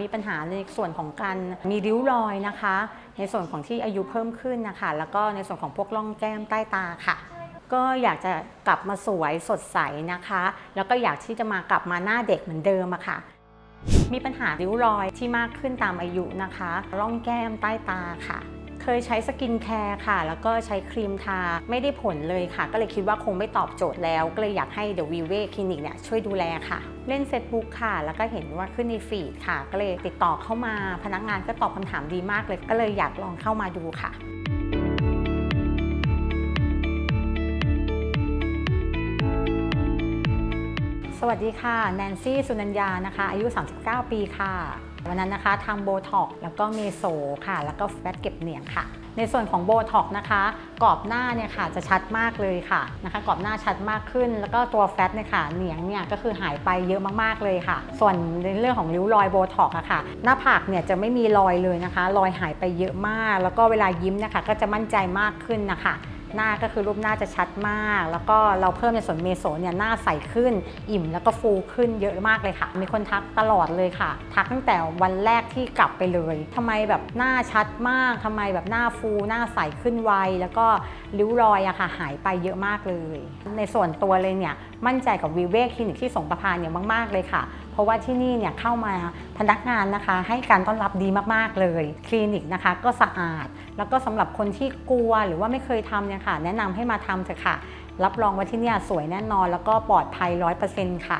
มีปัญหาในส่วนของการมีริ้วรอยนะคะ ในส่วนของที่อายุเพิ่มขึ้นนะคะ แล้วก็ในส่วนของพวกร่องแก้มใต้ตาค่ะ ก็อยากจะกลับมาสวยสดใสนะคะ แล้วก็อยากที่จะมากลับมาหน้าเด็กเหมือนเดิมอะค่ะ มีปัญหาริ้วรอยที่มากขึ้นตามอายุนะคะ ร่องแก้มใต้ตาค่ะ เคยใช้สกินแคร์ค่ะ แล้วก็ใช้ครีมทาไม่ได้ผลเลยค่ะ ก็เลยคิดว่าคงไม่ตอบโจทย์แล้ว ก็เลยอยากให้ The v i v e Clinic เนี่ยช่วยดูแลค่ะ เล่น Facebook ค่ะ แล้วก็เห็นว่าขึ้นในฟีดค่ะ ก็เลยติดต่อเข้ามาพนักงานก็ตอบคำถามดีมากเลย ก็เลยอยากลองเข้ามาดูค่ะสวัสดีค่ะ แนนซี่ สุนัญญานะคะ อายุ 39 ปีค่ะ วันนั้นนะคะทำโบท็อกแล้วก็เมโซค่ะ แล้วก็แฟตเก็บเหนียงค่ะ ในส่วนของโบท็อกนะคะกรอบหน้าเนี่ยค่ะจะชัดมากเลยค่ะนะคะกรอบหน้าชัดมากขึ้น แล้วก็ตัวแฟตเนี่ยค่ะเหนียงเนี่ยก็คือหายไปเยอะมากๆเลยค่ะ ส่วนในเรื่องของริ้วรอยโบท็อกอะค่ะ หน้าผากเนี่ยจะไม่มีรอยเลยนะคะ รอยหายไปเยอะมาก แล้วก็เวลายิ้มนะคะก็จะมั่นใจมากขึ้นนะคะ หน้าก็คือรูปหน้าจะชัดมาก แล้วก็เราเพิ่มในส่วนเมโซเนี่ยหน้าใสขึ้น อิ่มแล้วก็ฟูขึ้นเยอะมากเลยค่ะ มีคนทักตลอดเลยค่ะ ทักตั้งแต่วันแรกที่กลับไปเลยทำไมแบบหน้าชัดมากทำไมแบบหน้าฟู หน้าใสขึ้นไวแล้วก็ริ้วรอยอะค่ะหายไปเยอะมากเลย ในส่วนตัวเลยเนี่ยมั่นใจกับวิเวกคลินิกที่สงประพาเนี่ยมาก ๆ เลยค่ะ เพราะว่าที่นี่เนี่ยเข้ามาพนักงานนะคะ ให้การต้อนรับดีมากๆเลย คลินิกนะคะก็สะอาด แล้วก็สำหรับคนที่กลัวหรือว่าไม่เคยทำเนี่ยค่ะ แนะนำให้มาทำเถอะค่ะ รับรองว่าที่เนี่ยสวยแน่นอน แล้วก็ปลอดภัย100%ค่ะ